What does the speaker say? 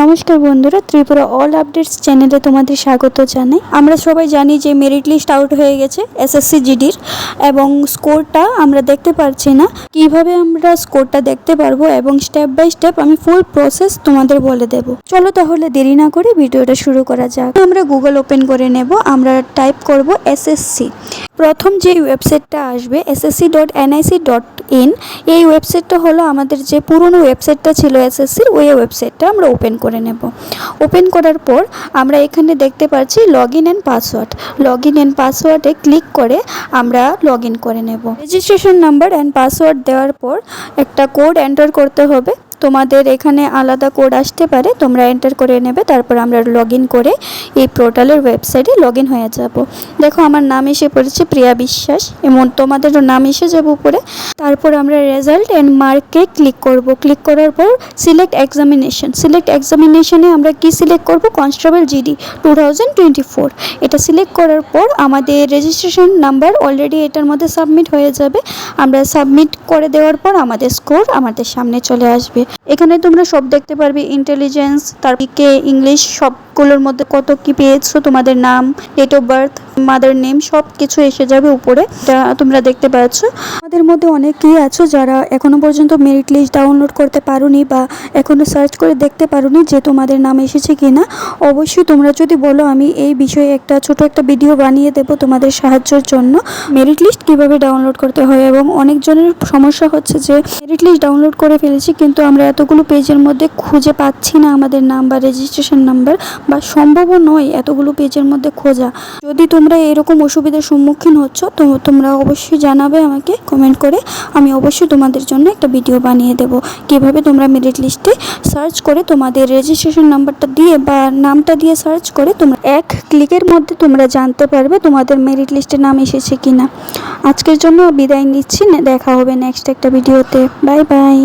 নমস্কার বন্ধুরা, Tripura all updates চ্যানেলে তোমাদের স্বাগত জানাই। আমরা সবাই জানি যে মেরিট লিস্ট আউট হয়ে গেছে এসএসসি জিডির এবং স্কোরটা আমরা দেখতে পারছি না। কীভাবে আমরা স্কোরটা দেখতে পারব এবং স্টেপ বাই স্টেপ আমি ফুল প্রসেস তোমাদের বলে দেব। চলো তাহলে দেরি না করে ভিডিওটা শুরু করা যাক। আমরা গুগল ওপেন করে নেব, আমরা টাইপ করব এসএসসি প্রথম যে ওয়েবসাইটটা আসবে SSC dot NIC dot in, এই ওয়েবসাইটটা হলো আমাদের যে পুরনো ওয়েবসাইটটা ছিল এসএসসির, ওই ওয়েবসাইটটা আমরা ওপেন করে নেব। ওপেন করার পর আমরা এখানে দেখতে পাচ্ছি log in and password. Log in and পাসওয়ার্ডে click করে আমরা লগ ইন করে নেব। রেজিস্ট্রেশন নাম্বার অ্যান্ড পাসওয়ার্ড দেওয়ার পর একটা কোড এন্টার করতে হবে। তোমাদের এখানে আলাদা কোড আসতে পারে, তোমরা এন্টার করে নেবে, তারপর আমরা লগ করে এই পোর্টালের ওয়েবসাইটে লগ হয়ে যাব। দেখো, আমার নাম এসে পড়েছে প্রিয়া বিশ্বাস, এমন তোমাদেরও নাম এসে যাবে উপরে। তারপর আমরা রেজাল্ট অ্যান্ড মার্কে ক্লিক করব। ক্লিক করার পর সিলেক্ট এক্সামিনেশন সিলেক্ট এক্সামিনেশনে আমরা কি সিলেক্ট করব? কনস্টেবল জিডি টু এটা সিলেক্ট করার পর আমাদের রেজিস্ট্রেশন নাম্বার অলরেডি এটার মধ্যে সাবমিট হয়ে যাবে। আমরা সাবমিট করে দেওয়ার পর আমাদের স্কোর আমাদের সামনে চলে আসবে। এখানে তোমরা সব দেখতে পারবে ইন্টেলিজেন্স তার কে ইংলিশ সবগুলোর মধ্যে কত কি পেয়েছ? তোমাদের নাম date of birth mother name সব কিছু এসে যাবে উপরে। তোমরা দেখতে পাচ্ছ। আমাদের মধ্যে অনেকেই আছো যারা এখনও পর্যন্ত মেরিট লিস্ট ডাউনলোড করতে পারোনি বা এখনও সার্চ করে দেখতে পারোনি যে তোমাদের নাম এসেছে কি না অবশ্যই তোমরা যদি বলো, আমি এই বিষয়ে একটা ছোট একটা ভিডিও বানিয়ে দেব তোমাদের সাহায্যের জন্য। মেরিট লিস্ট কীভাবে ডাউনলোড করতে হয় এবং অনেকজনের সমস্যা হচ্ছে যে মেরিট লিস্ট ডাউনলোড করে ফেলেছি, কিন্তু আমরা এতগুলো পেজের মধ্যে খুঁজে পাচ্ছি না আমাদের নাম বা রেজিস্ট্রেশন নাম্বার বা সম্ভবও নয় এতগুলো পেজের মধ্যে খোঁজা। যদি তোমরা এরকম অসুবিধার সম্মুখীন হচ্ছ, তো তোমরা অবশ্যই জানাবে আমাকে কমেন্ট করে। আমি অবশ্যই তোমাদের জন্য একটা ভিডিও বানিয়ে দেব। কীভাবে তোমরা মেরিট লিস্টে সার্চ করে তোমাদের রেজিস্ট্রেশন নাম্বারটা দিয়ে বা নামটা দিয়ে সার্চ করে তোমরা এক ক্লিকের মধ্যে তোমরা জানতে পারবে তোমাদের মেরিট লিস্টে নাম এসেছে কিনা। আজকের জন্য বিদায় নিচ্ছি। দেখা হবে নেক্সট একটা ভিডিওতে। Bye bye.